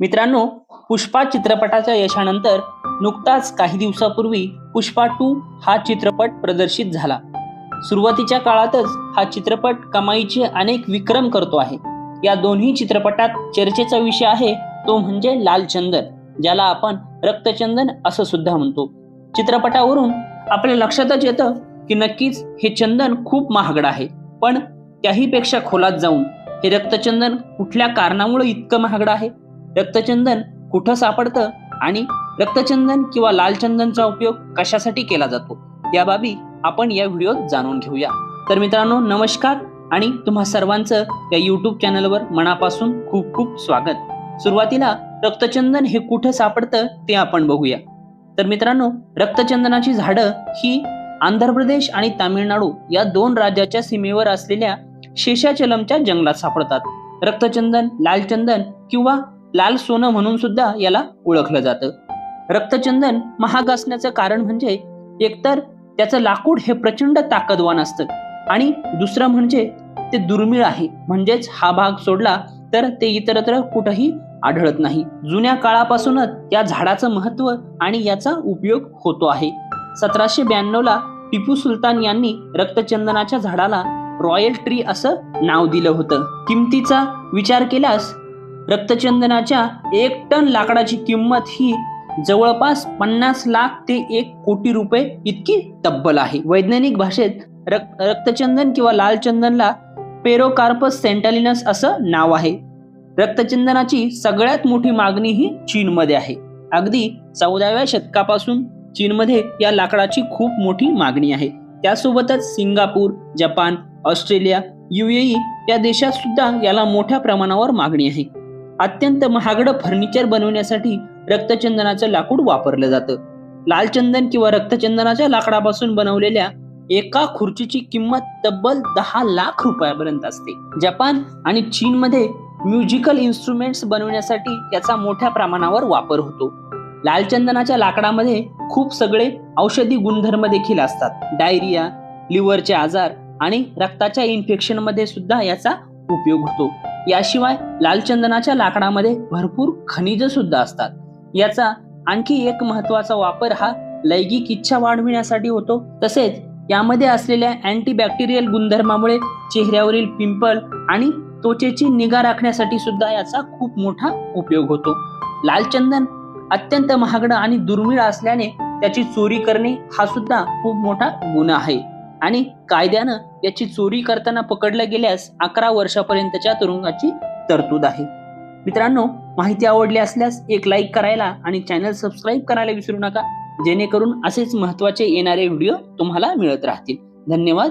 मित्रांनो पुष्पा चित्रपटाच्या यशानंतर नुकताच काही दिवसापूर्वी पुष्पा टू हा चित्रपट प्रदर्शित झाला. सुरुवातीच्या काळातच हा चित्रपट कमाईचे अनेक विक्रम करतो आहे. या दोन्ही चित्रपटात चर्चेचा विषय आहे तो म्हणजे लाल चंदन ज्याला आपण रक्तचंदन असं सुद्धा म्हणतो. चित्रपटावरून आपल्या लक्षातच येतं की नक्कीच हे चंदन खूप महागड आहे पण त्याहीपेक्षा खोलात जाऊन हे रक्तचंदन कुठल्या कारणामुळे इतकं महागड आहे? रक्तचंदन कुठं सापडतं आणि रक्तचंदन किंवा लालचंदनचा उपयोग कशासाठी केला जातो या बाबी आपण या व्हिडिओत जाणून घेऊया. तर मित्रांनो नमस्कार आणि तुम्हा सर्वांचं या यूट्यूब चॅनलवर मनापासून खूप खूप स्वागत. सुरुवातीला रक्तचंदन हे कुठं सापडतं ते आपण बघूया. तर मित्रांनो रक्तचंदनाची झाडं ही आंध्र प्रदेश आणि तामिळनाडू या दोन राज्याच्या सीमेवर असलेल्या शेषाचलमच्या जंगलात सापडतात. रक्तचंदन लालचंदन किंवा लाल सोनं म्हणून सुद्धा याला ओळखलं जातं. रक्तचंदन महाग असण्याचं कारण म्हणजे एकतर त्याचं लाकूड हे प्रचंड ताकदवान असतं आणि दुसरं म्हणजे ते दुर्मिळ आहे. म्हणजेच हा भाग सोडला तर ते इतरत्र कुठंही आढळत नाही. जुन्या काळापासूनच या झाडाचं महत्त्व आणि याचा उपयोग होतो आहे. सतराशे ब्याण्णवला टिपू सुलतान यांनी रक्तचंदनाच्या झाडाला रॉयल ट्री असं नाव दिलं होतं. किमतीचा विचार केल्यास रक्तचंदनाच्या एक टन लाकडाची किंमत ही जवळपास पन्नास लाख ते एक कोटी रुपये इतकी तब्बल आहे. वैज्ञानिक भाषेत रक्त रक्तचंदन किंवा लाल चंदनला पेरोकार्पस सेंटालिनस असं नाव आहे. रक्तचंदनाची सगळ्यात मोठी मागणी ही चीनमध्ये आहे. अगदी चौदाव्या शतकापासून चीनमध्ये या लाकडाची खूप मोठी मागणी आहे. त्यासोबतच सिंगापूर जपान ऑस्ट्रेलिया युएई या देशात सुद्धा याला मोठ्या प्रमाणावर मागणी आहे. अत्यंत महागडं फर्निचर बनवण्यासाठी रक्तचंदनाचं लाकूड वापरलं जातं. लाल चंदन किंवा रक्तचंदनाच्या लाकडापासून बनवलेल्या एका खुर्चीची किंमत तब्बल दहा लाख रुपयापर्यंत असते. जपान आणि चीनमध्ये म्युझिकल इन्स्ट्रुमेंट्स बनवण्यासाठी याचा मोठ्या प्रमाणावर वापर होतो. लाल चंदनाच्या लाकडामध्ये खूप सगळे औषधी गुणधर्म देखील असतात. डायरिया लिव्हरचे आजार आणि रक्ताच्या इन्फेक्शनमध्ये सुद्धा याचा उपयोग होतो. याशिवाय लाल चंदनाच्या लाकडामध्ये भरपूर खनिज सुद्धा असतात. याचा आणखी एक महत्त्वाचा वापर हा लैंगिक इच्छा वाढविण्यासाठी होतो. तसेच यामध्ये असलेल्या अँटीबॅक्टेरियल गुणधर्मामुळे चेहऱ्यावरील पिंपल आणि त्वचेची निगा राखण्यासाठी सुद्धा याचा खूप मोठा उपयोग होतो. लाल चंदन अत्यंत महागडं आणि दुर्मिळ असल्याने त्याची चोरी करणे हा सुद्धा खूप मोठा गुन्हा आहे. आणि कायद्यानं याची चोरी करताना पकडलं गेल्यास अकरा वर्षापर्यंतच्या तुरुंगाची तरतूद आहे. मित्रांनो माहिती आवडली असल्यास एक लाईक करायला आणि चॅनल सबस्क्राईब करायला विसरू नका. जेणेकरून असेच महत्त्वाचे येणारे व्हिडिओ तुम्हाला मिळत राहतील. धन्यवाद.